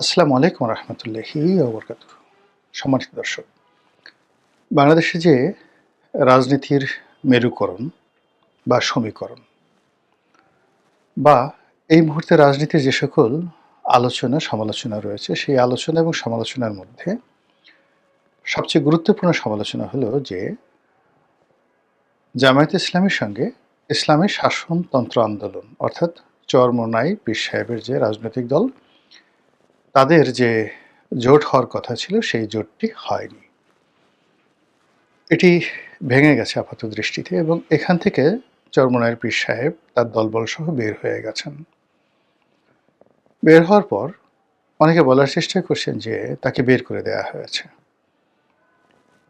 আসসালামু আলাইকুম রহমতুল্লাহি ওবরকাত সম্মানিত দর্শক, বাংলাদেশে যে রাজনীতির মেরুকরণ বা সমীকরণ বা এই মুহূর্তে রাজনীতির যে সকল আলোচনা, সমালোচনা রয়েছে, সেই আলোচনা এবং সমালোচনার মধ্যে সবচেয়ে গুরুত্বপূর্ণ সমালোচনা হলো যে, জামায়াত ইসলামের সঙ্গে ইসলামের শাসনতন্ত্র আন্দোলন, অর্থাৎ চরমনাই পীর সাহেবের যে রাজনৈতিক দল তাদের যে জোট হওয়ার কথা ছিল, সেই জোটটি হয়নি। এটি ভেঙে গেছে আপাত দৃষ্টিতে এবং এখান থেকে চরমনায়ের পীর সাহেব তার দলবল সহ বের হয়ে গেছেন। বের হওয়ার পর অনেকে বলার চেষ্টা করছেন যে তাকে বের করে দেয়া হয়েছে।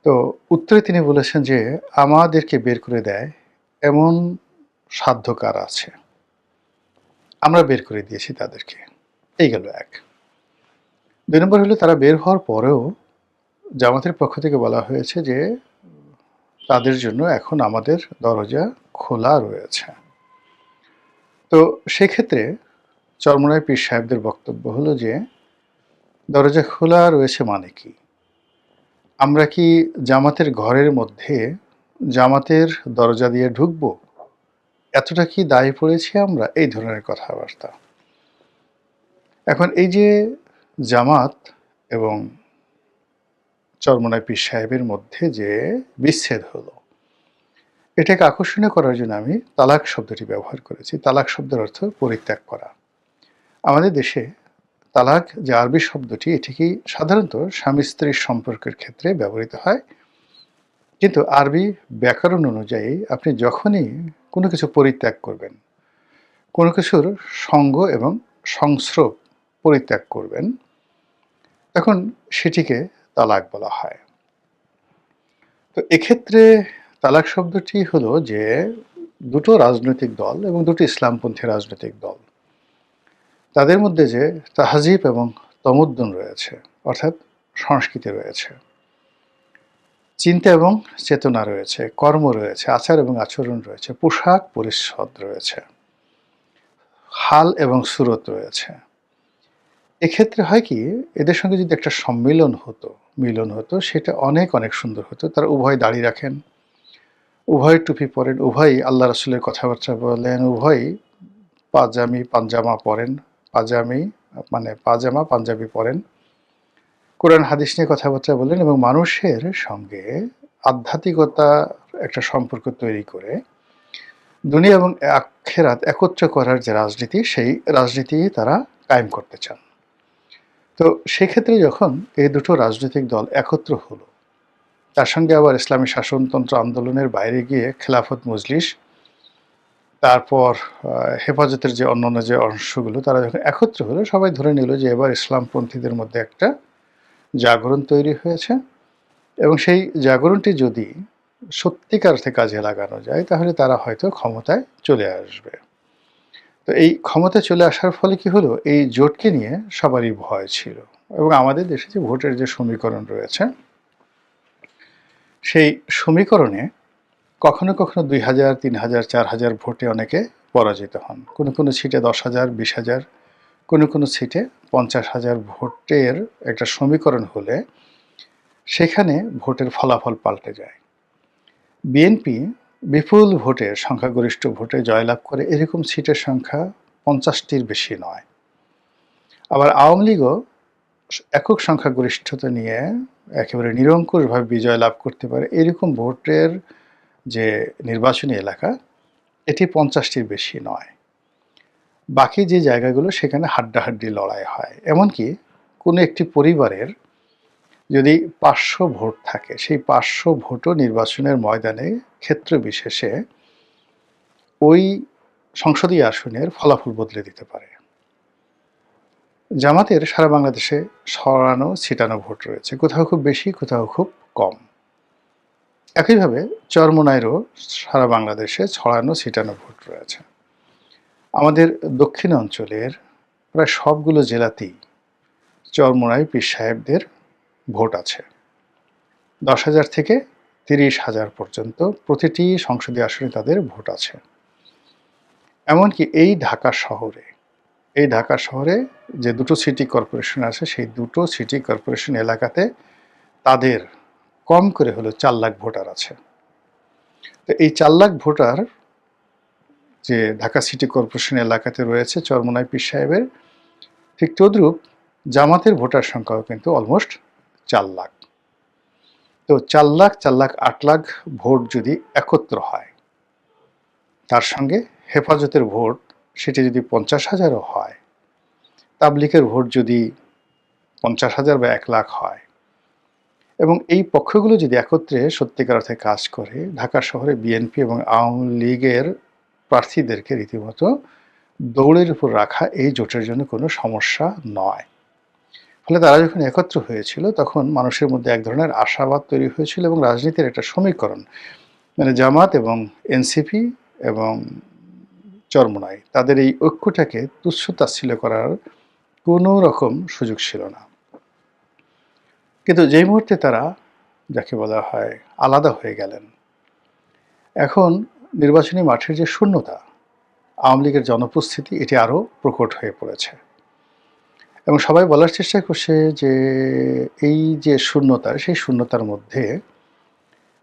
তো উত্তরে তিনি বলেছেন যে, আমাদেরকে বের করে দেয় এমন সাধ্য কার আছে। আমরা বের করে দিয়েছি তাদেরকে। এই গেল এক। দুই নম্বর হলো তারা বের হওয়ার পরেও জামাতের পক্ষ থেকে বলা হয়েছে যে তাদের জন্য এখন আমাদের দরজা খোলা রয়েছে। তো সেক্ষেত্রে চরমনায় পীর সাহেবদের বক্তব্য হলো যে, দরজা খোলা রয়েছে মানে কি? আমরা কি জামাতের ঘরের মধ্যে জামাতের দরজা দিয়ে ঢুকবো? এতটা কি দায়ী পড়েছি আমরা? এই ধরনের কথাবার্তা। এখন এই যে জামাত এবং চরমনায় পীর সাহেবের মধ্যে যে বিচ্ছেদ হলো, এটাকে আকর্ষণীয় করার জন্য আমি তালাক শব্দটি ব্যবহার করেছি। তালাক শব্দের অর্থ পরিত্যাগ করা। আমাদের দেশে তালাক যে আরবি শব্দটি এটিকে সাধারণত স্বামী স্ত্রীর সম্পর্কের ক্ষেত্রে ব্যবহৃত হয়। কিন্তু আরবি ব্যাকরণ অনুযায়ী আপনি যখনই কোনো কিছু পরিত্যাগ করবেন, কোনো কিছুর সঙ্গ এবং সংস্রব পরিত্যাগ করবেন তখন সেটিকে তালাক বলা হয়। তো এক্ষেত্রে তালাক শব্দটি হলো যে দুটো রাজনৈতিক দল এবং দুটো ইসলামপন্থী রাজনৈতিক দল। তাদের মধ্যে যে তাহাজিব এবং তমুদ্দন রয়েছে, অর্থাৎ সংস্কৃতি রয়েছে। চিন্তা এবং চেতনা রয়েছে, কর্ম রয়েছে, আচার এবং আচরণ রয়েছে, পোশাক পরিচ্ছদ রয়েছে, হাল এবং সুরত রয়েছে। এক্ষেত্রে হয় কি, এদের সঙ্গে যদি একটা সম্মিলন হতো, মিলন হতো, সেটা অনেক অনেক সুন্দর হতো। তারা উভয় দাঁড়িয়ে রাখেন, উভয় টুপি পরেন উভয়ই আল্লাহ রসুলের কথাবার্তা বলেন উভয়ই পাজামি, পাঞ্জামা পরেন, পাজামি মানে পাজামা, পাঞ্জাবি পরেন। কোরআন, হাদিস নিয়ে কথাবার্তা বলেন এবং মানুষের সঙ্গে আধ্যাত্মিকতার একটা সম্পর্ক তৈরি করে দুনিয়া এবং আখেরাত একত্র করার যে রাজনীতি, সেই রাজনীতি তারা কায়েম করতে চান। তো সেক্ষেত্রে যখন এই দুটো রাজনৈতিক দল একত্র হলো, তার সঙ্গে আবার ইসলামী শাসনতন্ত্র আন্দোলনের বাইরে গিয়ে খেলাফত মজলিস, তারপর হেফাজতের যে অন্যান্য যে অংশগুলো, তারা যখন একত্র হলো, সবাই ধরে নিল যে এবার ইসলামপন্থীদের মধ্যে একটা জাগরণ তৈরি হয়েছে। এবং সেই জাগরণটি যদি সত্যিকার অর্থে কাজে লাগানো যায়, তাহলে তারা হয়তো ক্ষমতায় চলে আসবে। তো এই ক্ষমতা চলে আসার ফলে কি হলো? এই জোটকে নিয়ে সবারই ভয় ছিল। এবং আমাদের দেশে যে ভোটের যে সমীকরণ রয়েছে, সেই সমীকরণে কখনো কখনো দুই হাজার, তিন হাজার, চার হাজার ভোটে অনেকে পরাজিত হন। কোনো কোনো সিটে দশ হাজার, বিশ হাজার, কোনো কোনো সিটে পঞ্চাশ হাজার ভোটের একটা সমীকরণ হলে সেখানে ভোটের ফলাফল পাল্টে যায়। বিএনপি বিপুল ভোটে, সংখ্যাগরিষ্ঠ ভোটে জয়লাভ করে এরকম সিটের সংখ্যা পঞ্চাশটির বেশি নয়। আবার আওয়ামী লীগও একক সংখ্যাগরিষ্ঠতা নিয়ে একেবারে নিরঙ্কুশভাবে বিজয় লাভ করতে পারে এরকম ভোটের যে নির্বাচনী এলাকা, এটি পঞ্চাশটির বেশি নয়। বাকি যে জায়গাগুলো, সেখানে হাড্ডাহাড্ডি লড়াই হয়। এমনকি কোনো একটি পরিবারের যদি পাঁচশো ভোট থাকে, সেই পাঁচশো ভোটও নির্বাচনের ময়দানে ক্ষেত্র বিশেষে ওই সংসদীয় আসনের ফলাফল বদলে দিতে পারে। জামাতের সারা বাংলাদেশে সরানো ছিটানো ভোট রয়েছে, কোথাও খুব বেশি, কোথাও খুব কম। একইভাবে চরমোনাইরও সারা বাংলাদেশে ছড়ানো, ছিটানো ভোট রয়েছে। আমাদের দক্ষিণ অঞ্চলের প্রায় সবগুলো জেলাতেই চরমোনাই পীর সাহেবদের ভোট আছে। দশ হাজার থেকে তিরিশ হাজার পর্যন্ত প্রতিটি সংসদীয় আসনে তাদের ভোট আছে। এমনকি এই ঢাকা শহরে, এই ঢাকা শহরে যে দুটো সিটি কর্পোরেশন আছে, সেই দুটো সিটি কর্পোরেশন এলাকাতে তাদের কম করে হলো চার লাখ ভোটার আছে। তো এই চার লাখ ভোটার যে ঢাকা সিটি কর্পোরেশন এলাকাতে রয়েছে, চরমনাই পীর সাহেবের, ঠিক তদ্রূপ জামাতের ভোটার সংখ্যাও কিন্তু অলমোস্ট চার লাখ। তো চার লাখ চার লাখ, আট লাখ ভোট যদি একত্র হয়, তার সঙ্গে হেফাজতের ভোট সেটি যদি পঞ্চাশ হাজারও হয়, তাবলিকের ভোট যদি পঞ্চাশ হাজার বা এক লাখ হয় এবং এই পক্ষগুলো যদি একত্রে সত্যিকার অর্থে কাজ করে, ঢাকা শহরে বিএনপি এবং আওয়ামী লীগের প্রার্থীদেরকে রীতিমতো দৌড়ের উপর রাখা এই জোটের জন্য কোনো সমস্যা নয়। ফলে তারা যখন একত্র হয়েছিল, তখন মানুষের মধ্যে এক ধরনের আশাবাদ তৈরি হয়েছিল এবং রাজনীতির একটা সমীকরণ মানে জামাত এবং এনসিপি এবং চরমনাই, তাদের এই ঐক্যটাকে তুচ্ছ তাচ্ছিল্য করার কোনো রকম সুযোগ ছিল না। কিন্তু যেই মুহূর্তে তারা, যাকে বলা হয়, আলাদা হয়ে গেলেন, এখন নির্বাচনী মাঠের যে শূন্যতা, আওয়ামী লীগের জনপস্থিতি এটি আরও প্রকট হয়ে পড়েছে। এবং সবাই বলার চেষ্টা করছে যে এই যে শূন্যতা, সেই শূন্যতার মধ্যে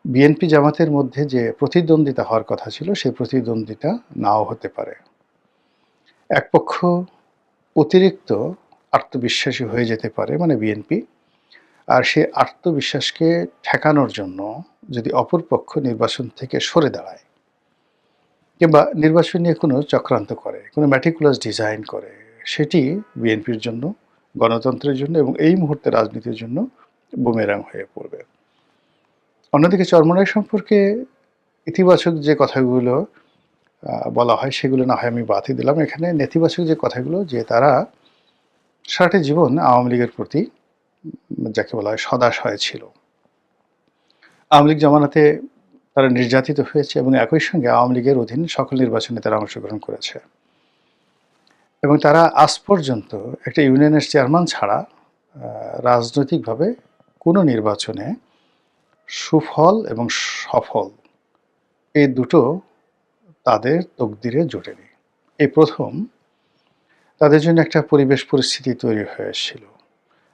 বিএনপি জামাতের মধ্যে যে প্রতিদ্বন্দ্বিতা হওয়ার কথা ছিল, সেই প্রতিদ্বন্দ্বিতা নাও হতে পারে। এক পক্ষ অতিরিক্ত আত্মবিশ্বাসী হয়ে যেতে পারে মানে বিএনপি আর সে আত্মবিশ্বাসকে ঠেকানোর জন্য যদি অপরপক্ষ নির্বাচন থেকে সরে দাঁড়ায়, কিংবা নির্বাচন নিয়ে কোনো চক্রান্ত করে, কোনো ম্যাটিকুলাস ডিজাইন করে সেটি বিএনপির জন্য, গণতন্ত্রের জন্য এবং এই মুহূর্তে রাজনীতির জন্য বুমেরাং হয়ে পড়বে। অন্যদিকে চরমনাই সম্পর্কে ইতিবাচক যে কথাগুলো বলা হয় সেগুলো না হয় আমি বাতি দিলাম। এখানে নেতিবাচক যে কথাগুলো, যে তারা সারাটি জীবন আওয়ামী লীগের প্রতি যাকে বলা হয় সদাশয় ছিল। আওয়ামী লীগ জামানাতে তারা নির্যাতিত হয়েছে এবং একই সঙ্গে আওয়ামী লীগের অধীন সকল নির্বাচনে তারা অংশগ্রহণ করেছে। এবং তারা আজ পর্যন্ত একটা ইউনিয়নের চেয়ারম্যান ছাড়া রাজনৈতিকভাবে কোনো নির্বাচনে সুফল এবং সফল এই দুটো তাদের তকদিরে জোটেনি। এই প্রথম তাদের জন্য একটা পরিবেশ পরিস্থিতি তৈরি হয়েছিল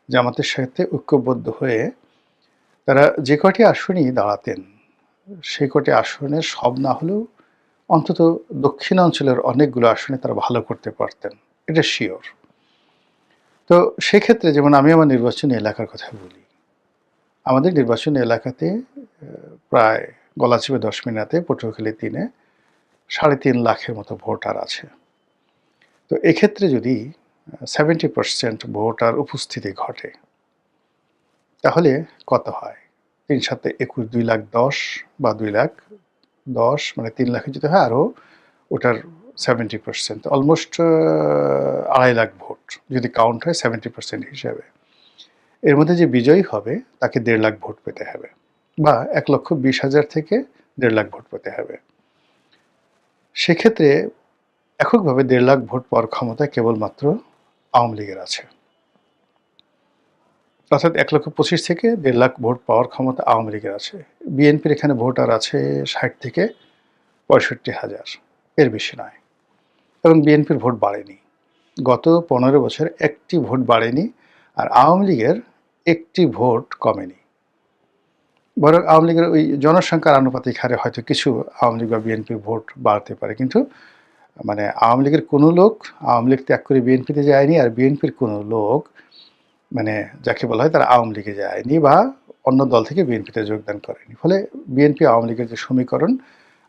জামাতের সাথে ঐক্যবদ্ধ হয়ে তারা যে কটি আসনই দাঁড়াতেন সেই কটি আসনের সব না হলেও অন্তত দক্ষিণাঞ্চলের অনেকগুলো আসনে তারা ভালো করতে পারতেন। এটা শিওর। তো সেক্ষেত্রে যেমন আমি আমার নির্বাচনী এলাকার কথা বলি, আমাদের নির্বাচনী এলাকাতে প্রায় গলাচিপে দশ মিনাতে পটুয়াখালী তিনে সাড়ে তিন লাখের মতো ভোটার আছে। তো এক্ষেত্রে যদি সেভেন্টি পার্সেন্ট ভোটার উপস্থিতি ঘটে, তাহলে কত হয়? তিন সাথে একুশ, দুই লাখ দশ বা দুই লাখ দশ মানে তিন লাখে যদি হয় আরও ওটার সেভেন্টি পার্সেন্ট অলমোস্ট আড়াই লাখ ভোট, যদি কাউন্ট হয় সেভেন্টি পার্সেন্ট হিসাবে। এর মধ্যে যে বিজয়ী হবে, তাকে দেড় লাখ ভোট পেতে হবে, বা এক লক্ষ বিশ হাজার থেকে দেড় লাখ ভোট পেতে হবে। সেক্ষেত্রে এককভাবে দেড় লাখ ভোট পাওয়ার ক্ষমতা কেবলমাত্র আওয়ামী লীগের আছে। অর্থাৎ এক লক্ষ পঁচিশ থেকে দেড় লাখ ভোট পাওয়ার ক্ষমতা আওয়ামী লীগের আছে। বিএনপির এখানে ভোটার আছে ষাট থেকে পঁয়ষট্টি হাজার। এর বেশি নয়। এবং বিএনপির ভোট বাড়েনি। গত পনেরো বছর একটি ভোট বাড়েনি আর আওয়ামী লীগের একটি ভোট কমেনি। বরং আওয়ামী লীগের ওই জনসংখ্যার আনুপাতিক হারে হয়তো কিছু আওয়ামী লীগ বা বিএনপির ভোট বাড়তে পারে। কিন্তু মানে আওয়ামী লীগের কোনো লোক আওয়ামী লীগ ত্যাগ করে বিএনপিতে যায়নি আর বিএনপির কোনো লোক মানে যাকে বলা হয় তারা আওয়ামী লীগে যায়নি বা অন্য দল থেকে বিএনপিতে যোগদান করেনি। ফলে বিএনপি আওয়ামী লীগের যে সমীকরণ,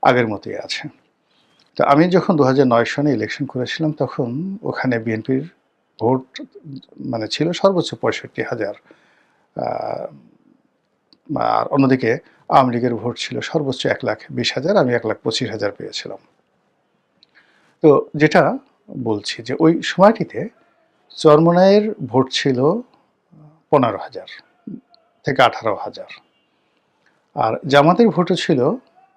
আগের মতোই আছে। তো আমি যখন দু সনে ইলেকশন করেছিলাম, তখন ওখানে বিএনপির ভোট মানে ছিল সর্বোচ্চ পঁয়ষট্টি হাজার আর অন্যদিকে আওয়ামী লীগের ভোট ছিল সর্বোচ্চ এক লাখ বিশ হাজার, আমি এক লাখ পঁচিশ হাজার পেয়েছিলাম। তো যেটা বলছি যে ওই সময়টিতে চরমনায়ের ভোট ছিল পনেরো হাজার থেকে আঠারো হাজার। আর জামাতের ভোটও ছিল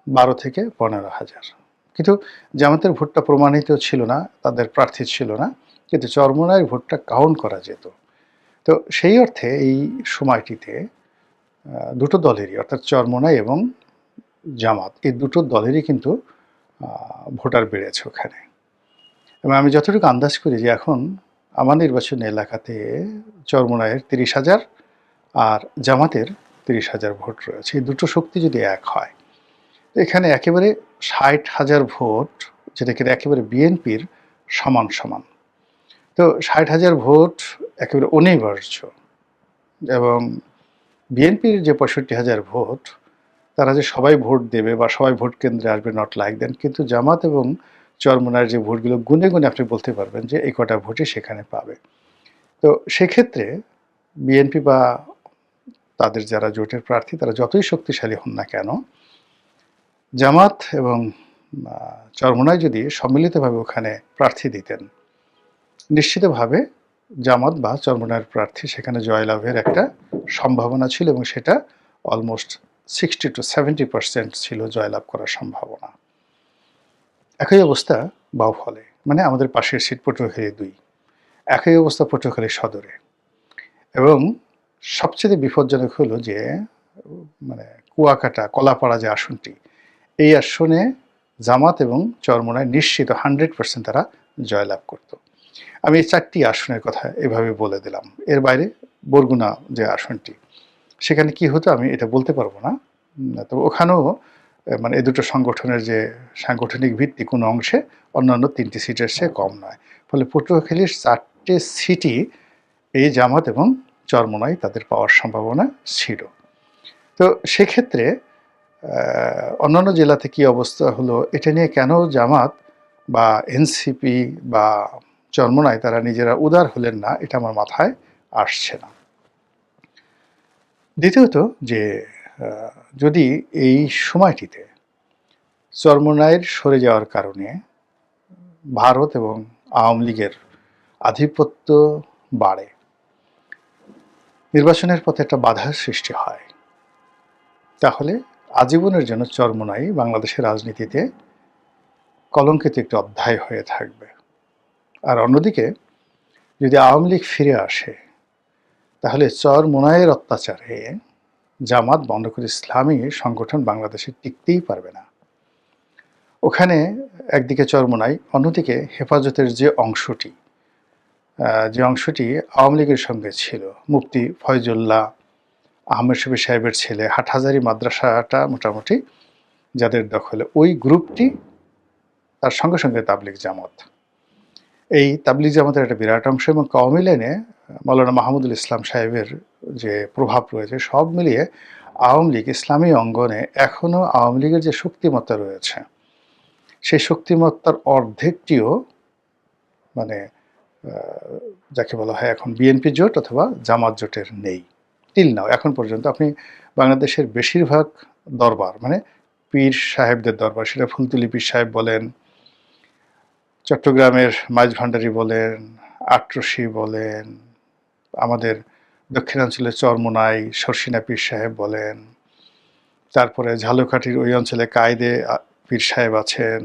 বারো থেকে পনেরো হাজার। কিন্তু জামাতের ভোটটা প্রমাণিত ছিল না, তাদের প্রার্থী ছিল না, কিন্তু চরমনায়ের ভোটটা কাউন্ট করা যেত। তো সেই অর্থে এই সময়টিতে দুটো দলেরই, অর্থাৎ চরমনাই এবং জামাত, এই দুটো দলেরই কিন্তু ভোটার বেড়েছে ওখানে। এবং আমি যতটুকু আন্দাজ করি যে এখন আমার নির্বাচনী এলাকাতে চরমোনাইয়ের তিরিশ হাজার আর জামাতের তিরিশ হাজার ভোট রয়েছে। এই দুটো শক্তি যদি এক হয়, এখানে একেবারে ষাট হাজার ভোট যেটা কিনা একেবারে বিএনপির সমান সমান। তো ষাট হাজার ভোট একেবারে অনিবার্য এবং বিএনপির যে পঁয়ষট্টি হাজার ভোট, তারা যে সবাই ভোট দেবে বা সবাই ভোট কেন্দ্রে আসবে নট লাইক দেন কিন্তু জামাত এবং চরমোনার যে ভোটগুলো গুনে গুনে আপনি বলতে পারবেন যে এই কটা ভোটই সেখানে পাবে। তো সেক্ষেত্রে বিএনপি বা তাদের যারা জোটের প্রার্থী, তারা যতই শক্তিশালী হন না কেন, জামাত এবং চরমোনায় যদি সম্মিলিতভাবে ওখানে প্রার্থী দিতেন, নিশ্চিতভাবে জামাত বা চরমোনায়ের প্রার্থী সেখানে জয়লাভের একটা সম্ভাবনা ছিল এবং সেটা almost sixty two seventy percent ছিল জয়লাভ করার সম্ভাবনা। একই অবস্থা বাউফলে মানে আমাদের পাশের সিট পটুয়াখালী দুই। একই অবস্থা পটুয়াখালী সদরে। এবং সবচেয়ে বিপজ্জনক হলো যে মানে কুয়াকাটা, কলাপাড়া যে আসনটি, এই আসনে জামাত এবং চরমোনায় নিশ্চিত হান্ড্রেড পার্সেন্ট তারা জয়লাভ করত। আমি এই চারটি আসনের কথা এভাবে বলে দিলাম। এর বাইরে বরগুনা যে আসনটি, সেখানে কি হতো আমি এটা বলতে পারব না। তো ওখানেও মানে এই দুটো সংগঠনের যে সাংগঠনিক ভিত্তি কোনো অংশে, অন্যান্য তিনটি সিটের চেয়ে কম নয়। ফলে পটুয়াখালীর চারটে সিটি এই জামাত এবং চরমোনাই তাদের পাওয়ার সম্ভাবনা ছিল। তো সেক্ষেত্রে অন্যান্য জেলাতে কী অবস্থা হলো, এটা নিয়ে কেন জামাত বা এনসিপি বা চরমোনাই তারা নিজেরা উদার হলেন না, এটা আমার মাথায় আসছে না। দ্বিতীয়ত যে যদি এই সময়টিতে চরমোনাইয়ের সরে যাওয়ার কারণে ভারত এবং আওয়ামী লীগের আধিপত্য বাড়ে, নির্বাচনের পথে একটা বাধার সৃষ্টি হয়, তাহলে আজীবনের জন্য চরমোনাই বাংলাদেশের রাজনীতিতে কলঙ্কিত একটি অধ্যায় হয়ে থাকবে। আর অন্যদিকে, যদি আওয়ামী লীগ ফিরে আসে, তাহলে চর চরমোনাইয়ের অত্যাচারে জামাত বন্ধকুল ইসলামী সংগঠন বাংলাদেশে টিকতেই পারবে না। ওখানে একদিকে চরমোনাই, অন্যদিকে হেফাজতের যে অংশটি যে অংশটি আওয়ামী লীগের সঙ্গে ছিল, মুফতি ফয়জুল্লাহ আহমেদ শফি সাহেবের ছেলে, হাটহাজারি মাদ্রাসাটা মোটামুটি যাদের দখলে, ওই গ্রুপটি তার সঙ্গে সঙ্গে তাবলিক জামাত। এই তাবলিক জামাতের একটা বিরাট অংশ এবং কওমি লাইনে মৌলানা মাহমুদুল ইসলাম সাহেবের যে প্রভাব রয়েছে, সব মিলিয়ে আওয়ামী লীগ ইসলামী অঙ্গনে এখনও আওয়ামী লীগের যে শক্তিমত্তা রয়েছে, সেই শক্তিমত্তার অর্ধেকটিও মানে যাকে বলা হয় এখন বিএনপি জোট অথবা জামাত জোটের নেই। টিল নাও, এখন পর্যন্ত আপনি বাংলাদেশের বেশিরভাগ দরবার মানে পীর সাহেবদের দরবার, সেটা ফুলতুলি পীর সাহেব বলেন, চট্টগ্রামের মাঝ ভান্ডারি বলেন আট্রসি বলেন, আমাদের দক্ষিণাঞ্চলের চরমোনাই শর্ষিনা পীর সাহেব বলেন। তারপরে ঝালুকাঠির ওই অঞ্চলে কায়দে পীর সাহেব আছেন।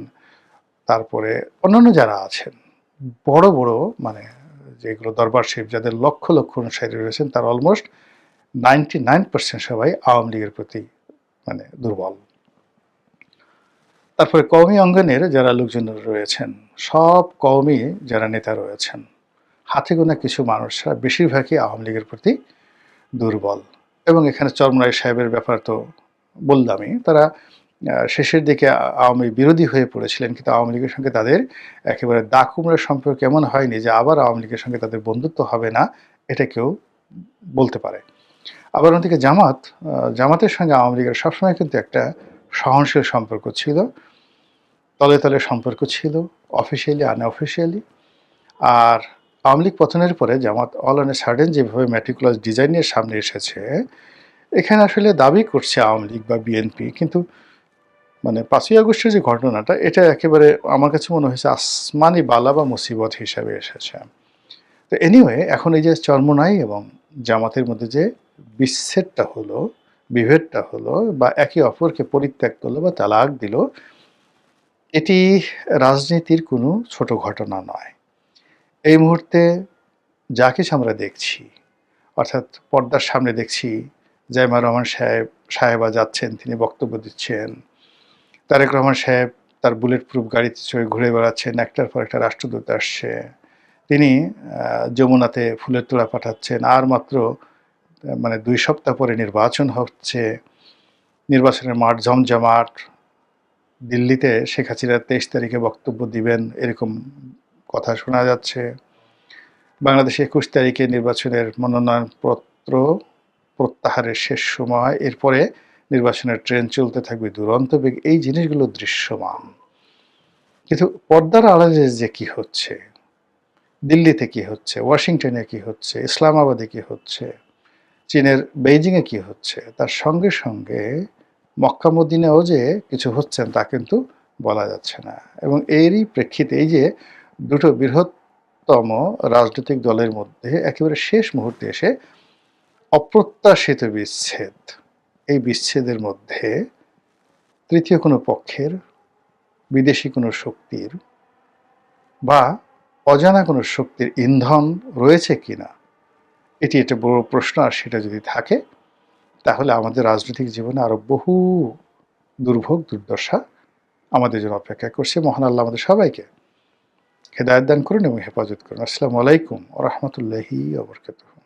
তারপরে অন্যান্য যারা আছেন, বড় বড় মানে যেগুলো দরবার শিব যাদের লক্ষ লক্ষ অনুসারী রয়েছেন, তার অলমোস্ট নাইনটি নাইন পার্সেন্ট সবাই আওয়ামী লীগের প্রতি মানে দুর্বল। তারপরে কওমি অঙ্গনের যারা লোকজন রয়েছেন, সব কওমি যারা নেতা রয়েছেন হাতে গোনা কিছু মানুষরা বেশিরভাগই আওয়ামী লীগের প্রতি দুর্বল। এবং এখানে চরমরাই সাহেবের ব্যাপার তো বললামই, তারা শেষের দিকে আওয়ামী বিরোধী হয়ে পড়েছিলেন, কিন্তু আওয়ামী লীগের সঙ্গে তাদের একেবারে দাকুমড়ের সম্পর্ক এমন হয়নি যে আবার আওয়ামী লীগের সঙ্গে তাদের বন্ধুত্ব হবে না, এটা কেউ বলতে পারে। আবার অন্যদিকে জামাত জামাতের সঙ্গে আওয়ামী লীগের সবসময় কিন্তু একটা সহনশীল সম্পর্ক ছিল। তলে তলে সম্পর্ক ছিল, অফিসিয়ালি, আনঅফিসিয়ালি। আর আওয়ামী লীগ পতনের পরে জামাত অল অন সার্ডেন যেভাবে ম্যাট্রিকুলাস ডিজাইনের সামনে এসেছে, এখানে আসলে দাবি করছে আওয়ামী লীগ বা বিএনপি, কিন্তু মানে পাঁচই আগস্টের যে ঘটনাটা, এটা একেবারে আমার কাছে মনে হয়েছে আসমানি বালা বা মুসিবত হিসাবে এসেছে। তো এনিওয়ে এখন এই যে চর্মনাই এবং জামাতের মধ্যে যে বিচ্ছেদটা হলো, বিভেদটা হলো বা একে অপরকে পরিত্যাগ করল বা তালাক দিল, এটি রাজনীতির কোনো ছোট ঘটনা নয়। এই মুহূর্তে যা কিছু আমরা দেখছি। অর্থাৎ পর্দার সামনে দেখছি জাইমা রহমান সাহেব, সাহেবা যাচ্ছেন, তিনি বক্তব্য দিচ্ছেন। তারেক রহমান সাহেব তার বুলেট প্রুফ গাড়িতে চড়ে ঘুরে বেড়াচ্ছেন, একটার পর একটা রাষ্ট্রদূত আসছে। তিনি যমুনাতে ফুলের তোড়া পাঠাচ্ছেন। আর মাত্র মানে দুই সপ্তাহ পরে নির্বাচন হচ্ছে। নির্বাচনের মাঠ জমজমাট দিল্লিতে শেখ হাসিনা তেইশ তারিখে বক্তব্য দিবেন, এরকম কথা শোনা যাচ্ছে। বাংলাদেশে একুশ তারিখে নির্বাচনের মনোনয়নপত্র প্রত্যাহারের শেষ সময়। এরপরে নির্বাচনের ট্রেন চলতে থাকবে দুরন্ত। বেগ, এই জিনিসগুলো দৃশ্যমান। কিন্তু পর্দার আড়ালে যে কি হচ্ছে? দিল্লিতে কি হচ্ছে? ওয়াশিংটনে কি হচ্ছে? ইসলামাবাদে কি হচ্ছে? চীনের বেইজিংয়ে কি হচ্ছে? তার সঙ্গে সঙ্গে মক্কামুদ্দিনেও যে কিছু হচ্ছেন তা কিন্তু বলা যাচ্ছে না। এবং এরই প্রেক্ষিতে এই যে দুটো বৃহত্তম রাজনৈতিক দলের মধ্যে একেবারে শেষ মুহূর্তে এসে অপ্রত্যাশিত বিচ্ছেদ। এই বিচ্ছেদের মধ্যে তৃতীয় কোনো পক্ষের, বিদেশি কোনো শক্তির বা অজানা কোনো শক্তির ইন্ধন রয়েছে কি না এটি একটা বড় প্রশ্ন। আর সেটা যদি থাকে, তাহলে আমাদের রাজনৈতিক জীবনে আরও বহু দুর্ভোগ, দুর্দশা আমাদের জন্য অপেক্ষা করছে। মহান আল্লাহ আমাদের সবাইকে হেদায়ত দান করুন এবং হেফাজত করুন। আসসালামু আলাইকুম রহমতুল্লাহি আবরকাতুহ